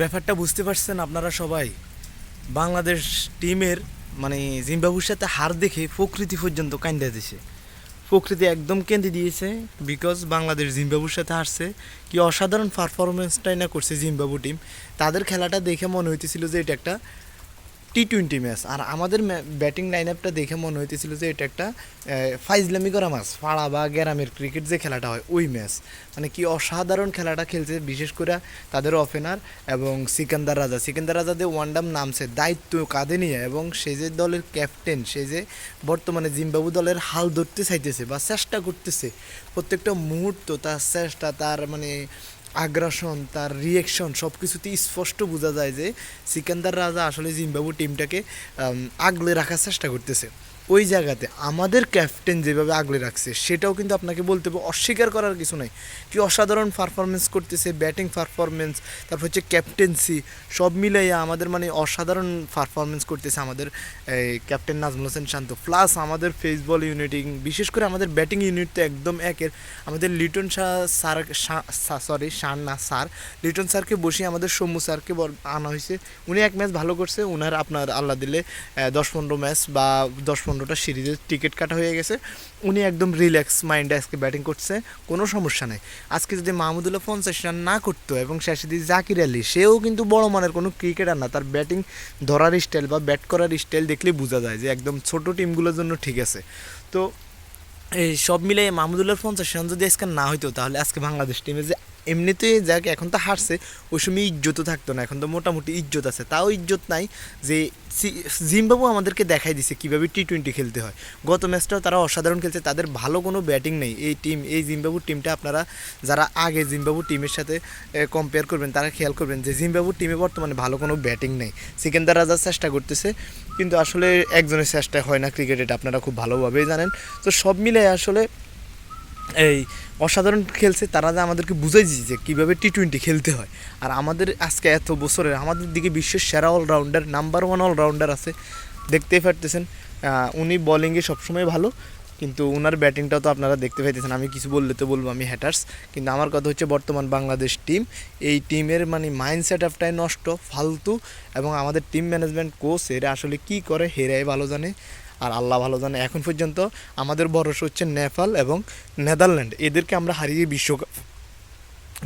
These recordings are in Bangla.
ব্যাপারটা বুঝতে পারছেন আপনারা সবাই? বাংলাদেশ টিমের মানে জিম্বাবুর সাথে হার দেখে প্রকৃতি পর্যন্ত কান্দা দিছে। প্রকৃতি একদম কেঁদে দিয়েছে বিকজ বাংলাদেশ জিম্বাবুর সাথে হারছে। কি অসাধারণ পারফরমেন্সটাই না করছে জিম্বাবু টিম তাদের খেলাটা দেখে মনে হইতেছিল যে এটা একটা টি টোয়েন্টি ম্যাচ আর আমাদের ব্যাটিং লাইন আপটা দেখে মনে হইতেছিল যে এটা একটা ফাইজলামি করা ম্যাচ ফাড়া বা গ্রামের ক্রিকেট যে খেলাটা হয়, ওই ম্যাচ মানে কি অসাধারণ খেলাটা খেলছে, বিশেষ করে তাদের ওপেনার এবং সিকান্দার রাজা। সিকান্দার রাজা যে ওয়ানডাম নামছে, দায়িত্ব কাঁধে নিয়ে এবং সে যে দলের ক্যাপ্টেন সে যে বর্তমানে জিম্বাবু দলের হাল ধরতে চাইতেছে বা চেষ্টা করতেছে, প্রত্যেকটা মুহূর্ত তার চেষ্টা, তার মানে আগ্রাসন, তার রিয়েকশন সব কিছুতেই স্পষ্ট বোঝা যায় যে সিকান্দার রাজা আসলে জিম্বাবু টিমটাকে আগলে রাখার চেষ্টা করতেছে। ওই জায়গাতে আমাদের ক্যাপ্টেন যেভাবে আগলে রাখছে, সেটাও কিন্তু আপনাকে বলতে হবে, অস্বীকার করার কিছু নাই। কি অসাধারণ পারফরমেন্স করতেছে ব্যাটিং পারফরমেন্স তারপর হচ্ছে ক্যাপ্টেন্সি সব মিলাইয়া আমাদের মানে অসাধারণ পারফরমেন্স করতেছে আমাদের ক্যাপ্টেন নাজমুল হোসেন শান্ত। প্লাস আমাদের ফেস বল ইউনিটিং বিশেষ করে আমাদের ব্যাটিং ইউনিট তো একদম একের। আমাদের লিটন শাহ স্যার সরি শান না, স্যার। লিটন স্যারকে বসিয়ে আমাদের সৌম্য স্যারকে আনা হয়েছে। উনি এক ম্যাচ ভালো করছে ওনার আপনার আল্লাহ দিলে দশ পনেরো ম্যাচ বা দশ পনেরোটা সিরিজের টিকিট কাটা হয়ে গেছে। উনি একদম রিল্যাক্স মাইন্ডে আজকে ব্যাটিং করছে, কোনো সমস্যা নেই। আজকে যদি মাহমুদুল্লাহ পঞ্চাশ রান না করতো এবং শেষে দিয়ে জাকির আলী, সেও কিন্তু বড় মানের কোনো ক্রিকেটার না। তার ব্যাটিং ধরার স্টাইল বা ব্যাট করার স্টাইল দেখলেই বোঝা যায় যে একদম ছোট টিমগুলোর জন্য ঠিক আছে। তো এই সব মিলে মাহমুদুল্লাহর পঞ্চাশ রান যদি আজকে না হইতো, তাহলে আজকে বাংলাদেশ টিমে যে এমনিতেই যাক, এখন তো হারছে, ওই সময় ইজ্জতও থাকতো না, এখন তো মোটামুটি ইজ্জত আছে। তাও ইজ্জত নাই যে জিম্বাবু আমাদেরকে দেখাই দিছে কীভাবে টি টোয়েন্টি খেলতে হয়। গত ম্যাচটাও তারা অসাধারণ খেলছে, তাদের ভালো কোনো ব্যাটিং নেই। এই টিম, এই জিম্বাবুর টিমটা আপনারা যারা আগে জিম্বাবু টিমের সাথে কম্পেয়ার করবেন, তারা খেয়াল করবেন যে জিম্বাবুর টিমে বর্তমানে ভালো কোনো ব্যাটিং নেই। সিকেন্দার রাজা চেষ্টা করতেছে, কিন্তু আসলে একজনের চেষ্টা হয় না ক্রিকেট এটা আপনারা খুব ভালোভাবেই জানেন। তো সব মিলে আসলে এই অসাধারণ খেলছে, তারা যে আমাদেরকে বুঝাই দিয়েছে যে কীভাবে টি টোয়েন্টি খেলতে হয়। আর আমাদের আজকে এত বছরের, আমাদের দিকে বিশ্বের সেরা অলরাউন্ডার নাম্বার ওয়ান অলরাউন্ডার আছে। দেখতেই পারতেছেন উনি বোলিংয়ে সবসময় ভালো, কিন্তু ওনার ব্যাটিংটাও তো আপনারা দেখতে পাইতেছেন। আমি কিছু বললে তো বলব, আমি হ্যাটার্স কিন্তু আমার কথা হচ্ছে বর্তমান বাংলাদেশ টিম এই টিমের মানে মাইন্ডসেট আপটাই নষ্ট, ফালতু, এবং আমাদের টিম ম্যানেজমেন্ট কোচ এরা আসলে কি করে, হেরাই ভালো জানে। আর আল্লাহ ভালো জানে। এখন পর্যন্ত আমাদের ভরসা হচ্ছে নেপাল এবং নেদারল্যান্ড। এদেরকে আমরা হারিয়ে বিশ্বকাপ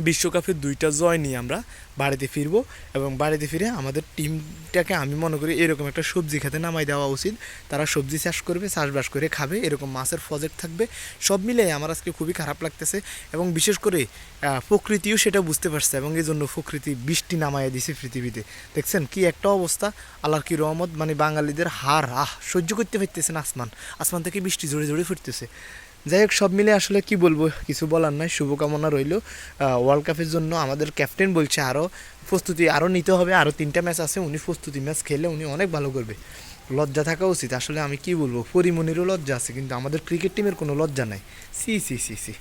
বিশ্বকাপের দুইটা জয় নিয়ে আমরা বাড়িতে ফিরবো এবং বাড়িতে ফিরে আমাদের টিমটাকে আমি মনে করি এরকম একটা সবজি খেতে নামাই দেওয়া উচিত। তারা সবজি চাষ করবে, চাষবাস করে খাবে, এরকম মাছের প্রজেক্ট থাকবে। সব মিলে আমার আজকে খুবই খারাপ লাগতেছে এবং বিশেষ করে প্রকৃতিও সেটা বুঝতে পারছে এবং এই জন্য প্রকৃতি বৃষ্টি নামাইয়া দিছে পৃথিবীতে। দেখছেন কি একটা অবস্থা, আল্লাহর কি রহমত মানে বাঙালিদের হার, আহ, সহ্য করতে পারতেছে না আসমান। আসমান থেকে বৃষ্টি জোরে জোরে ফুটতেছে। যাই হোক, সব মিলে আসলে কি বলব, কিছু বলার নাই, শুভকামনা রইল। ওয়ার্ল্ড কাপের জন্য আমাদের ক্যাপ্টেন বলছে আরও প্রস্তুতি আরও নিতে হবে আরও তিনটা ম্যাচ আছে, উনি প্রস্তুতি ম্যাচ খেলে উনি অনেক ভালো করবে। লজ্জা থাকা উচিত, আসলে আমি কি বলব পরিমণিরও লজ্জা আছে, কিন্তু আমাদের ক্রিকেট টিমের কোনো লজ্জা নাই। সি সি সি সি।